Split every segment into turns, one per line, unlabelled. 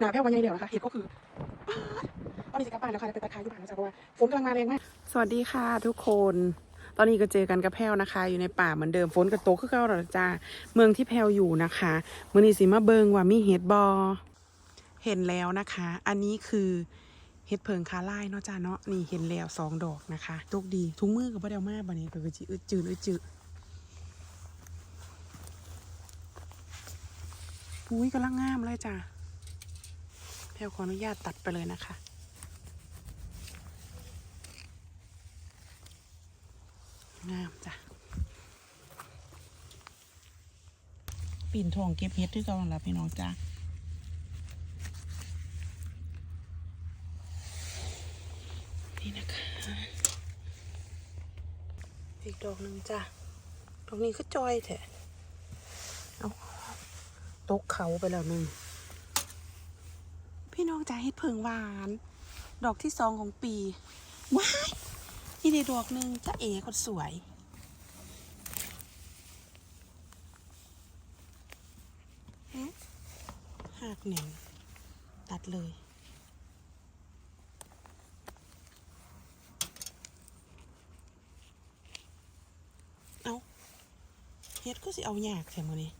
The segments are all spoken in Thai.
หนาแพ้ววันยังเดียวนะคะเหตุก็คือตอนนี้จะกลับบ้านแล้วค่ะไปตัดขายที่บ้านแล้วจ้ะเพราะว่าฝนกำลังมาแรงมากสวัสดีค่ะทุกคน ตอนนี้ก็เจอกันกับแพลวนะคะ อยู่ในป่าเหมือนเดิมฝนกระตกคือเก่าแล้วจ้าเมืองที่แพลวอยู่นะคะเมื่อนี้สิมาเบิงว่ามีเห็ดบอเห็นแล้วนะคะ อันนี้คือเห็ดเพิงคาไล่เนาะจ้าเนาะนี่เห็นแล้วสองดอกนะคะตกดีทุกมือกับพ่อเดียวมากบันนี้ก็คือจิอึดจืดอึดจืดปุ้ยกำลังงามเลยจ้า พลวขออนุญาตตัดไปเลยนะคะ งามจ้ะปีนทองเก็บเห็ดด้วยกันละพี่น้องจ้านี่นะคะ อีกดอกหนึ่งจ้ะดอกนี้ก็จอยแท้เอาตกเขาไปแล้วหนึ่งพี่น้อง จ้าเห็ดเพิงหวาน ดอกที่สองของปี ว้ายนี่ได้ดอกหนึ่งจ้าเอ๋คนสวยหักหนึ่งตัดเลยเอาเฮ็ดก็สิเอายากแถมอนี้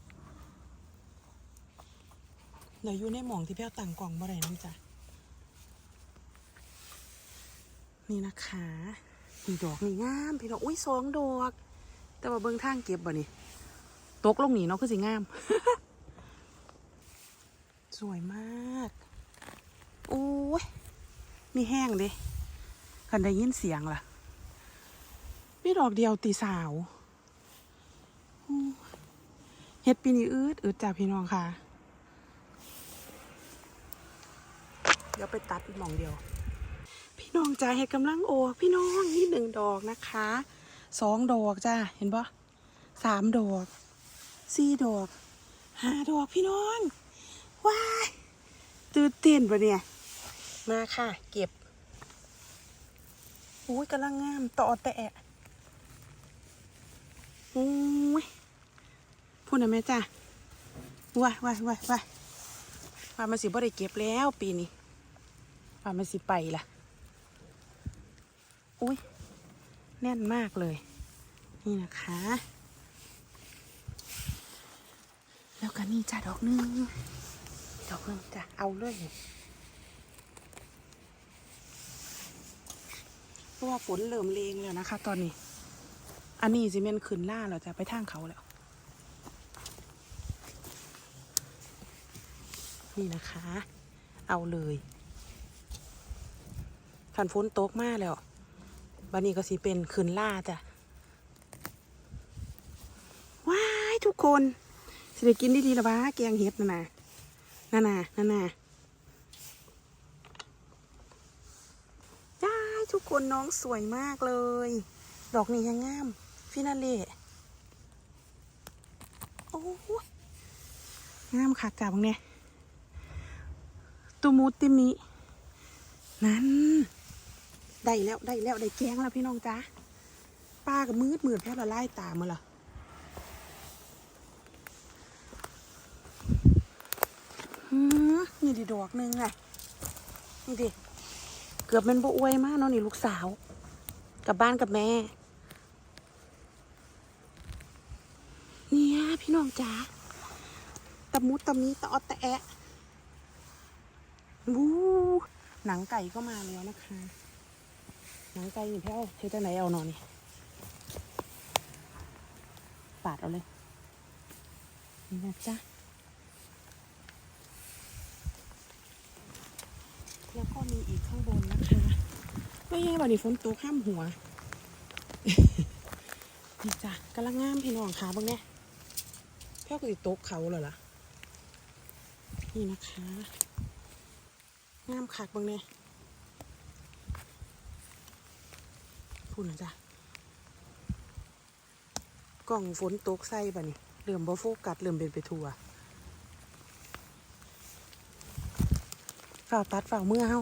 เดี๋ยวอยู่ในหมองที่แพ้วต่างกล่องบ่ได้น้ำจ้ะ นี่นะคะนี่ดอกนี่งามพี่น้องอุ้ยสองดอก แต่ว่าเบิ้องทางเก็บบ่นี่ตกลงนี่เนาะคือสิงาม สวยมากโอ้ยมีแห้งด้คันได้ยินเสียงล่ะมีดอกเดียวตีสาวเฮ็ดปีนี้อืดอืดจ้ะพี่น้องค่ะ เดี๋ยวไปตัดอีกหม่องเดียว พี่น้องจ้าเห็ดกำลังโอกพี่น้องนี่หนึ่งดอกนะคะสองดอกจ้าเห็นปะสามดอกสี่ดอกห้าดอกพี่น้องว้ายตื่นเต้นปะเนี่ย มาค่ะ เก็บอุ้ยกำลังงามต่อแตะอุ้ยพูดหน่อยไหมจ้าว้ายว้ายว้ายว้ายว่ามันสิบ่ได้เก็บแล้วปีนี้ว่ามันสิไปล่ะ อุ้ยแน่นมากเลย นี่นะคะ แล้วก็นี่จ้ะดอกหนึง ดอกนึงจ้ะเอาเลยเพราะว่าฝนเริ่มเลงแล้วนะคะ ตอนนี้ อันนี้สิเมนขึ้นล่าเราจะไปทางเขาแล้ว นี่นะคะ เอาเลยขันฝนตกมากแล้ว บันนี้ก็สิเป็นขืนล่าจ้ะ ว้ายทุกคนสิได้กินดีๆละบ้าแกงเห็ดน่ะนะนั่นน่ะนั่นน่ะได้ทุกคนน้องสวยมากเลย ดอกนี้ยังงามฟินาเล่โอ้ยงามค่ะจับเนี่ยตุมูติมิ นั่น ได้แล้วได้แล้วได้แกงแล้วพี่น้องจ้าป้ากับมืดมืดแพ้ละไล่ตามมาละหืมนี่ดิดอกหนึงไงนี่ดิเกือบเป็นโบอวยมากเนาะนี่ลูกสาว กลับบ้านกับแม่ เนี่ยพี่น้องจ้าตะมุตะมีตะออตะแอะวู้หนังไก่ก็มาแล้วนะคะ หนังไก่นี่แพ้วเทจะไหนเอาหนอนี่ปาดเอาเลยนี่นะจ๊ะแล้วก็มีอีกข้างบนนะคะไม่ใช่วันนี้ฝนตกข้ามหัวนี่จ้ะกำลังงามพี่น้องค่ะบ้างเนี่ยแพ้วก็ติดตกเขาเหรอล่ะนี่นะคะ งามคักบ้างเนี่ย พูดนจ้ะกล่องฝนตกใส่บ่นี่เริ่มบ่โฟกัสเริ่มเป็นไปทัวฝ่าวตัดฝ่าวเมื่อเฮา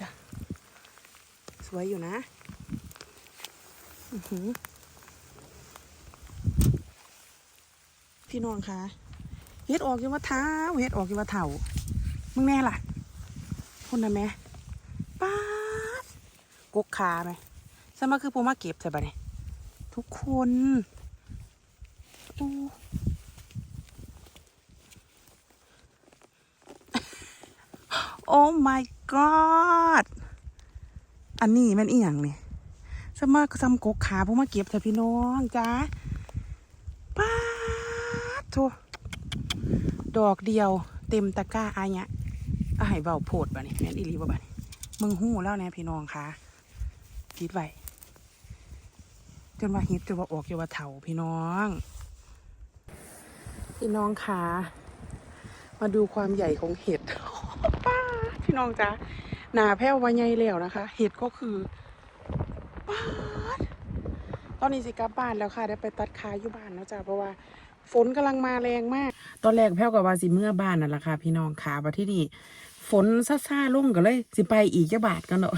จ้ะสวยอยู่นะพี่น้องคะเฮ็ดออกอยู่ว่าเท้าเฮ็ดออกอยู่ว่าเถ่า มึงแน่ล่ะคนนะแม่ป้าดกกขาไหมสมาคือผมมาเก็บใช่ปะเนี่ยทุกคนโอ้โอ้ my god อันนี้มันอีหยังนี่สมาซ้ำกกขาผมมาเก็บเถอะพี่น้องจ้าป้าดโถดอกเดียวเต็มตะกร้าอายะอาหายเบาโพดบ่นี่แม่นอีหลีบ่บ่นี่มึงหู้แล้วนะพี่น้องคะคิดไว้จนว่าฮิตจนว่าออกจนว่าเถาพี่น้อง พี่น้องคะมาดูความใหญ่ของเห็ดป้าพี่น้องจ้าหนาแพ้วว่าใหญ่แล้วนะคะ เห็ดก็คือป้าตอนนี้สิกลับบ้านแล้วค่ะ ได้ไปตัดขาอยู่บ้านแล้วจ้าเพราะว่าฝนกำลังมาแรงมาก ตอนแรกแพ้วกับว่าสิเมื่อบ้านนั่นแหละค่ะ พี่น้องขาว่าที่นี่ ฝนซ่าๆลุ่งก็เลย สิไปอีกจะบาทกันเนาะ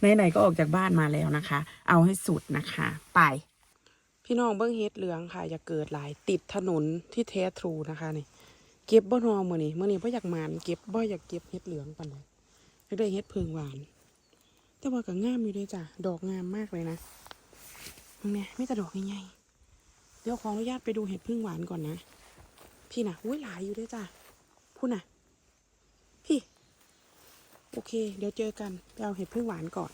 ไหนๆก็ออกจากบ้านมาแล้วนะคะ เอาให้สุดนะคะ ไป พี่น้องเบิ้งเฮ็ดเหลืองค่ะ อย่าเกิดหลายติดถนนที่แท้ทรูนะคะนี่เก็บบ่นอมื้อนี้มื้อนี้บ่อยากมานเก็บบ่อยากเก็บเฮ็ดเหลืองปานใดอยากได้เฮ็ดเพิงหวาน แต่ว่าก็งามอยู่เด้จ้ะดอกงามมากเลยนะมึงเนี่ยมีแต่ดอกใหญ่ๆเดี๋ยวขออนุญาตไปดูเห็ดพึ่งหวานก่อนนะ พี่น่ะอุ้ยหลายอยู่เด้วยจ้ะพูดน่ะ พี่ โอเค เดี๋ยวเจอกันไปเอาเห็ดพึ่งหวานก่อน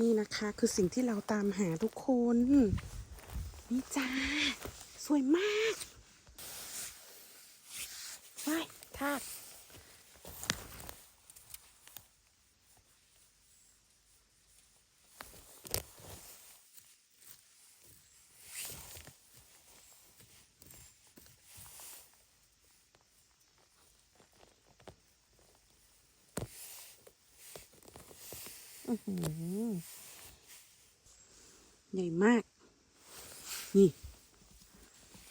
นี่นะคะคือสิ่งที่เราตามหาทุกคน นี่จ้า สวยมาก ไปทากอื้อหือใหญ่มาก นี่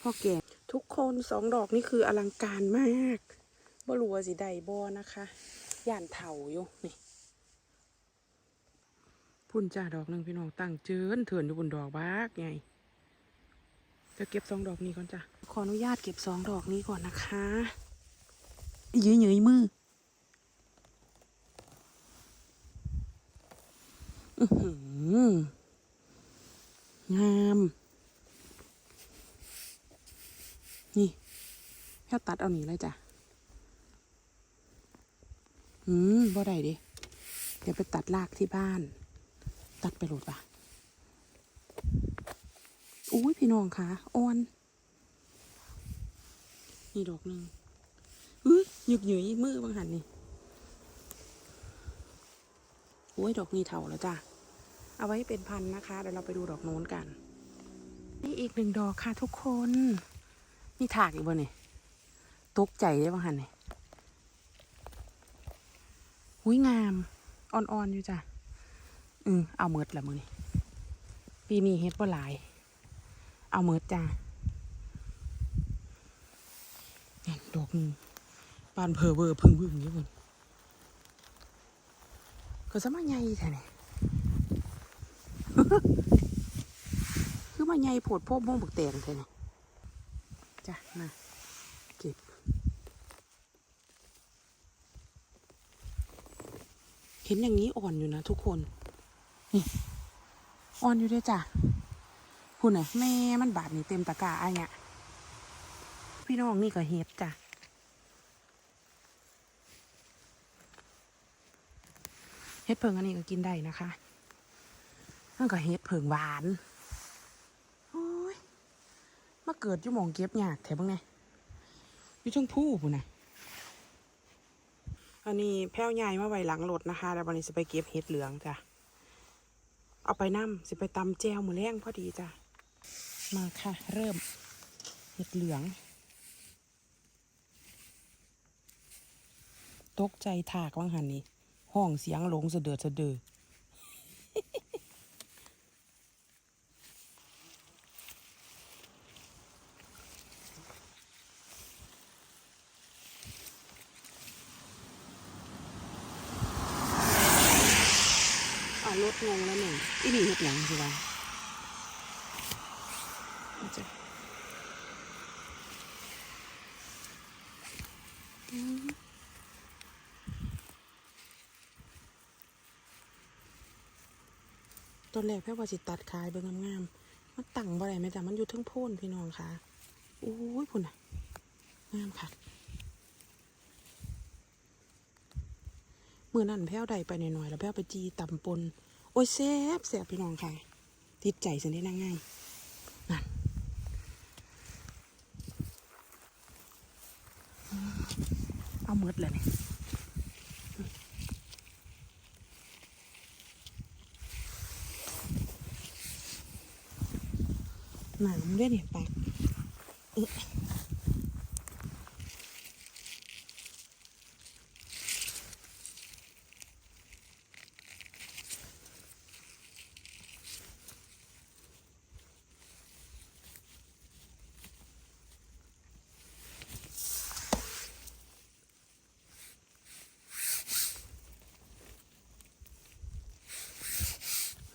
พ่อแก่ทุกคนสองดอกนี่คืออลังการมากบ่รู้ว่าสิได้บ่นะคะย่านเถาอยู่นี่พุ่นจ้าดอกหนึ่งพี่น้องตั้งเจินเถื่อนอยู่บนดอกบากไงจะเก็บสองดอกนี้ก่อนจ้ะขออนุญาตเก็บสองดอกนี้ก่อนนะคะยืยยืยมืออื้อหืองาม นี่ แค่ตัดเอาหนีเลยจ้ะอืมบ่ได้ดิเดี๋ยวไปตัดรากที่บ้าน ตัดไปโหลดปะอุ้ยพี่น้องคะอ่อน นี่ดอกหนึ่งอุ้ยหยึกหยืยมือบางหันนี่โอ้ยดอกนี้เถาแล้วจ้ะ เอาไว้เป็นพันนะคะ เดี๋ยวเราไปดูดอกโน้นกัน นี่อีกหนึ่งดอกค่ะทุกคน มีถากอีกบ่เนี่ย ตกใจได้บ้างหันเนี่ยหุยงาม อ่อนๆอยู่จ้ะ อืมเอาเมิดละมือนี่ปีนี้เฮ็ดบ่หลาย เอาเมิดจ้ะนี่ดอกนึงปานเพอเวอร์พึ่งพึ่งอยู่บนก็สมาใหญ่แท้เนี่ยคือมาใหญ่โผดโพบโม่งบักแตงแท้เนี่ยจ้ะมาเก็บ เห็นอย่างนี้อ่อนอยู่นะทุกคนนี่อ่อนอยู่ด้วยจ้ะคุณน่ะแม่มันบาดนี่เต็มตะกร้าไอ้เนี่ยพี่น้องนี่ก็เฮ็ดจ้ะเฮ็ดเพิงอันนี้ก็กินได้นะคะนั่นก็เฮ็ดเพิงหวานโอ้ยมาเกิดอยู่หมองเก็บยากแถวบ้างไงอยู่เทั้งผู้ปุ่นนะ อันนี้แพ้วใหญ่มาไว้หลังรถนะคะแล้ววันนี้จะไปเก็บเห็ดเหลืองจ้ะ เอาไปน้ำสิไปตำแจวมือแรงพอดีจ้ะ มาค่ะ เริ่มเห็ดเหลือง ตกใจถากว่างหันนี่ห้องเสียงหลงสะเดือดสะเดือารถงงแล้วหนึ่งอีนี่เห็ดหยังสิวะนี่จ้ะ ตอนแรกแพ่ว่าสิตัดขายเบิ่งงามๆมันตั้งบ่ได้แม่จ้ะมันอยู่ทั้งโพ่นพี่น้องค่ะโอ้ยพุ่นน่ะ งามค่ะมื่อนั้นแพ้วใดไปหน่อยๆแล้วแพ้วไปจีตำปน โอ้ยแซ่บแซ่บพี่น้องค่ะติดใจสันได้นางง่ายนั่นเอาหมดเลยเนี่ย หนังด้วยเนี่ยปาก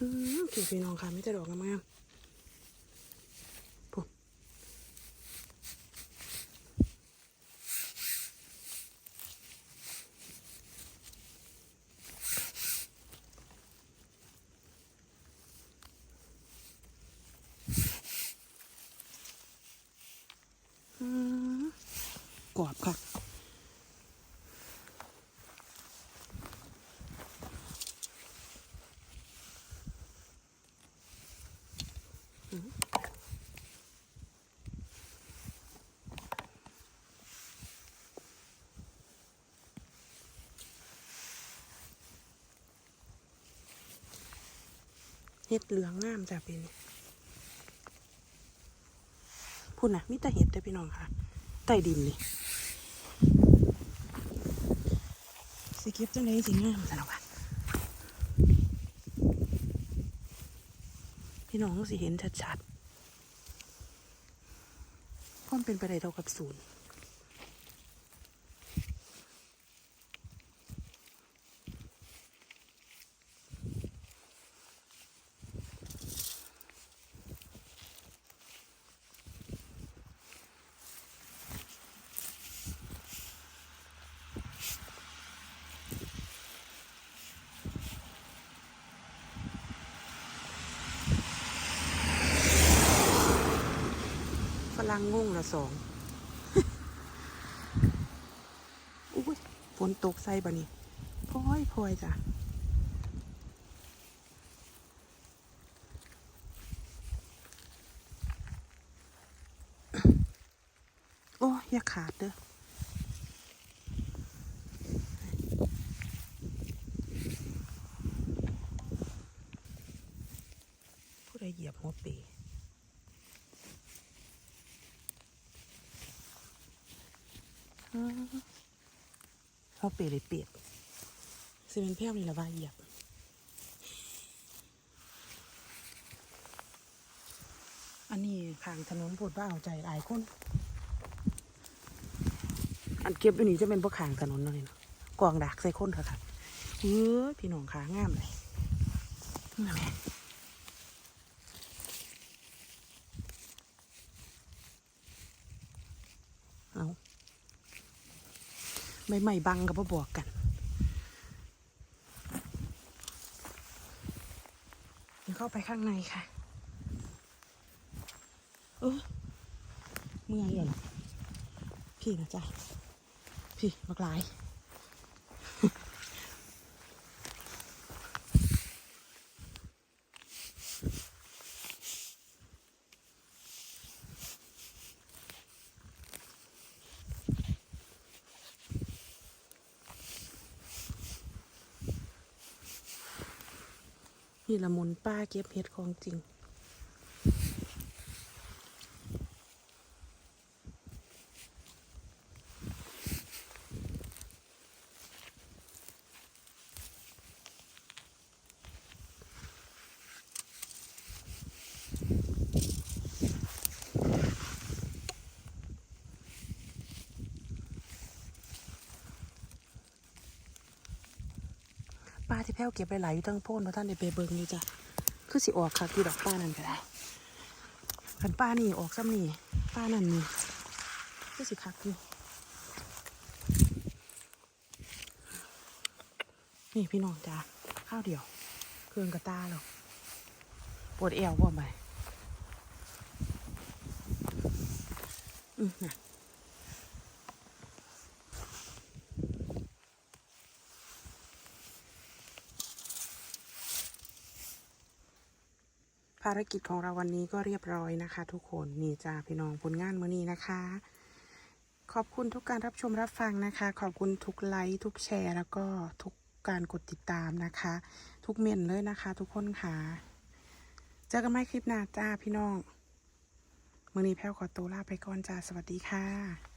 อืมคือพี่น้องค่ะไม่จะดอกงามๆ รอบค่ะเห็ดเหลืองงามจ้ะพี่นี่พูดนนะมีแต่เห็ดแต่พี่น้องค่ะ ใต้ดินนี่สิเก็บจังไดสิงามสารวัตรพี่น้องสิเห็นชัดๆความเป็นไปได้เท่ากับศูนย์ ฝรั่งงงละสองอุ้ยฝนตกใส่บะนี่พลอยพลอยจ้ะโอ้ยอย่าขาดเด้อ ผู้ใดเหยียบหัวเปอ้าว เปเลยเปียกซีเมนต์แพ้วนี่ละว่าเหยียบอันนี้ข้างถนนพูดว่าเอาใจหลายคน อันเก็บอันนี้จะเป็นพวกข้างถนนนั่นเองเนะกองดักใส่คนค่ะค่ะเฮ้ยพี่น้องขางามเลยนี่แหละเอา ไม่ไม่บังกับพ่บอกกันเข้าไปข้างในค่ะเออเมื่อยเหรอพี่นะจ๊ะพี่มากหลาย นี่ละมุนป้าเก็บเห็ดของจริง ที่แพ้วเก็บไปหลายอยู่ทั้งโพ่นเพราะท่านได้ไปเบิ่งนี่จ้ะคือสิออกค่ะคือดอกป้านั่นก็ได้ขันป้านี่ออกซ้ำนี่ป้านั่นนี่คือสิคักอยู่นี่พี่น้องจ้าข้าวเดียว เครื่องกระตาหรอกปวดเอวบ่าไหมอืมน่ะารกิจของเราวันนี้ก็เรียบร้อยนะคะ ทุกคนนี่จ้าพี่น้องผลงานมื้อนี้นะคะ ขอบคุณทุกการรับชมรับฟังนะคะ ขอบคุณทุกไลค์ทุกแชร์แล้วก็ทุกการกดติดตามนะคะ ทุกเมนเลยนะคะ ทุกคนค่ะเจอกันใหม่คลิปหน้าจ้าพี่น้องมือนี้แพ้วขอตัวลาไปก่อนจ้าสวัสดีค่ะ